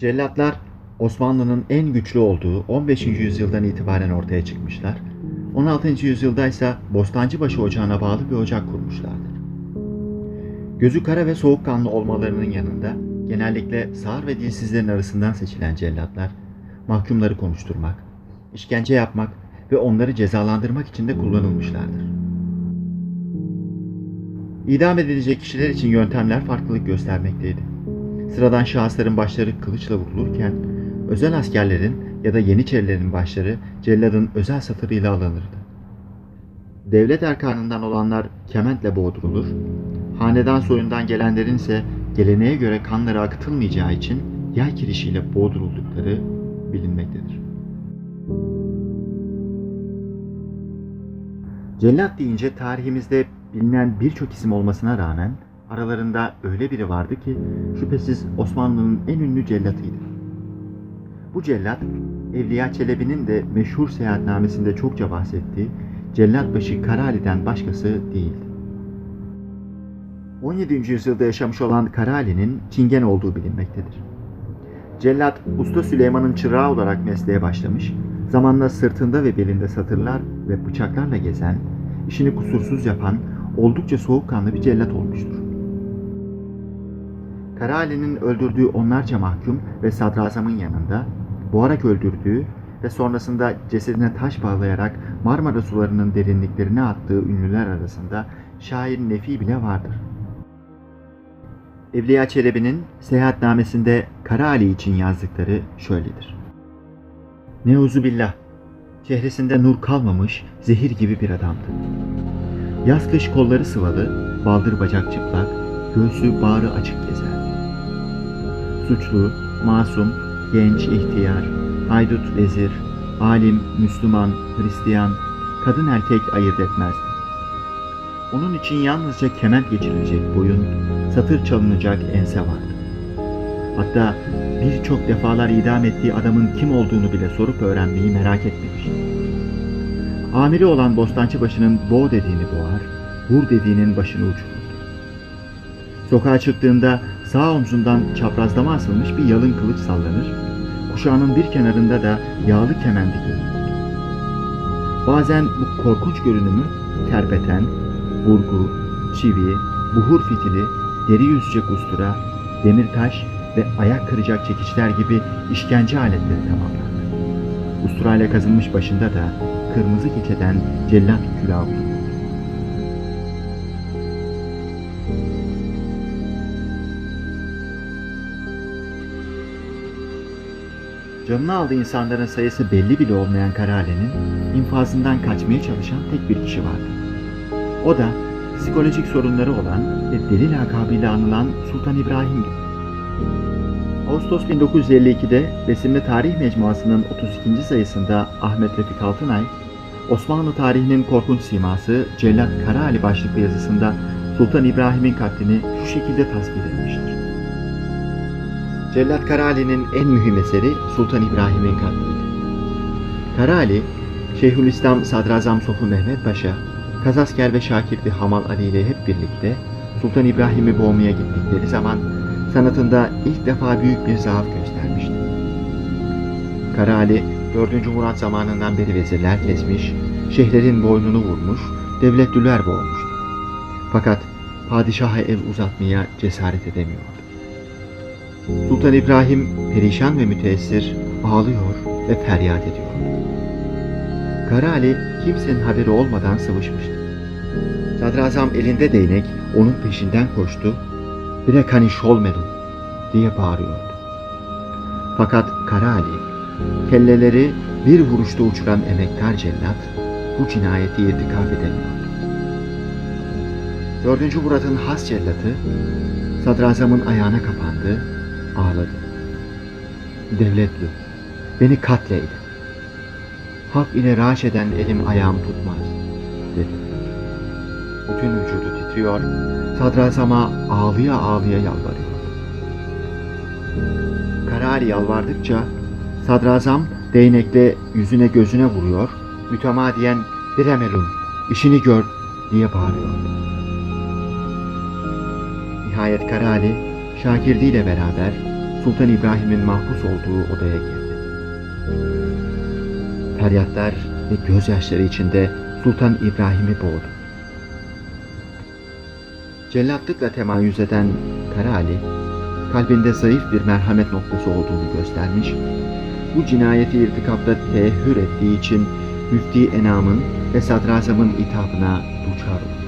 Cellatlar Osmanlı'nın en güçlü olduğu 15. yüzyıldan itibaren ortaya çıkmışlar. 16. yüzyılda ise Bostancıbaşı Ocağı'na bağlı bir ocak kurmuşlardır. Gözü kara ve soğukkanlı olmalarının yanında genellikle sağır ve dilsizlerin arasından seçilen cellatlar mahkumları konuşturmak, işkence yapmak ve onları cezalandırmak için de kullanılmışlardır. İdam edilecek kişiler için yöntemler farklılık göstermekteydi. Sıradan şahısların başları kılıçla vurulurken, özel askerlerin ya da yeniçerilerin başları celladın özel satırıyla alınırdı. Devlet erkanından olanlar kementle boğdurulur, hanedan soyundan gelenlerin ise geleneğe göre kanları akıtılmayacağı için yay kirişiyle boğduruldukları bilinmektedir. Cellat deyince tarihimizde bilinen birçok isim olmasına rağmen aralarında öyle biri vardı ki şüphesiz Osmanlı'nın en ünlü cellatıydı. Bu cellat Evliya Çelebi'nin de meşhur seyahatnamesinde çokça bahsettiği Cellatbaşı Karali'den başkası değildi. 17. yüzyılda yaşamış olan Karali'nin Çingen olduğu bilinmektedir. Cellat Usta Süleyman'ın çırağı olarak mesleğe başlamış, zamanla sırtında ve belinde satırlar ve bıçaklarla gezen, işini kusursuz yapan, oldukça soğukkanlı bir cellat olmuştur. Kara Ali'nin öldürdüğü onlarca mahkum ve sadrazamın yanında boğarak öldürdüğü ve sonrasında cesedine taş bağlayarak Marmara sularının derinliklerine attığı ünlüler arasında şair Nefi bile vardır. Evliya Çelebi'nin seyahatnamesinde Kara Ali için yazdıkları şöyledir. Neuzubillah, çehresinde nur kalmamış zehir gibi bir adamdı. Yaz kış kolları sıvalı, baldır bacak çıplak, göğsü bağrı açık gezerdi. Suçlu, masum, genç, ihtiyar, haydut, vezir, alim, Müslüman, Hristiyan, kadın erkek ayırt etmezdi. Onun için yalnızca kement geçirilecek boyun, satır çalınacak ense vardı. Hatta birçok defalar idam ettiği adamın kim olduğunu bile sorup öğrenmeyi merak etmemişti. Amiri olan Bostancıbaşı'nın boğ dediğini boğar, vur dediğinin başını uçururdu. Sokağa çıktığında sağ omzundan çaprazlama asılmış bir yalın kılıç sallanır, kuşağının bir kenarında da yağlı kemendi görünür. Bazen bu korkunç görünümü terpeten, burgu, çivi, buhur fitili, deri yüzecek ustura, demir taş ve ayak kıracak çekiçler gibi işkence aletleri tamamlardı. Usturayla kazınmış başında da kırmızı keçeden cellat külahı bulunurdu. Canını aldığı insanların sayısı belli bile olmayan Karale'nin infazından kaçmaya çalışan tek bir kişi vardı. O da psikolojik sorunları olan ve deli lakabıyla anılan Sultan İbrahim'di. Ağustos 1952'de Resimli Tarih Mecmuası'nın 32. sayısında Ahmet Refik Altınay, Osmanlı tarihinin korkunç siması Cellat Karaali başlıklı yazısında Sultan İbrahim'in katlini şu şekilde tasvir etmiştir. Cellat Karaali'nin en mühim eseri Sultan İbrahim'in katliydi. Karaali, Şeyhülislam Sadrazam Sofu Mehmet Paşa, Kazasker ve Şakirdi Hamal Ali ile hep birlikte Sultan İbrahim'i boğmaya gittikleri zaman sanatında ilk defa büyük bir zaaf göstermişti. Kara Ali, 4. Murat zamanından beri vezirler kesmiş, şehirlerin boynunu vurmuş, devletliler boğmuştu. Fakat padişaha el uzatmaya cesaret edemiyordu. Sultan İbrahim perişan ve müteessir ağlıyor ve feryat ediyordu. Kara Ali kimsenin haberi olmadan sıvışmıştı. Sadrazam elinde değnek onun peşinden koştu. Bire kaniş olmedin diye bağırıyordu. Fakat Kara Ali kelleleri bir vuruşta uçuran emektar cellat bu cinayeti irtikap edemiyordu. Dördüncü Murat'ın has cellatı sadrazamın ayağına kapandı, ağladı. Devletli, beni katleyle. Hak ile raş eden elim ayağım tutmaz, dedi. Bütün vücudu titriyor, sadrazama ağlıya ağlıya yalvarıyor. Karari yalvardıkça sadrazam değnekle yüzüne gözüne vuruyor, mütemadiyen bir emelun, işini gör diye bağırıyordu. Nihayet Karali, Şakirdi ile beraber Sultan İbrahim'in mahpus olduğu odaya girdi. Feryatlar ve gözyaşları içinde Sultan İbrahim'i boğdu. Cellatlıkla temayüz eden Kara Ali, kalbinde zayıf bir merhamet noktası olduğunu göstermiş, bu cinayeti irtikapta teehhür ettiği için Müfti Enam'ın ve Sadrazam'ın itabına duçar olmuştu.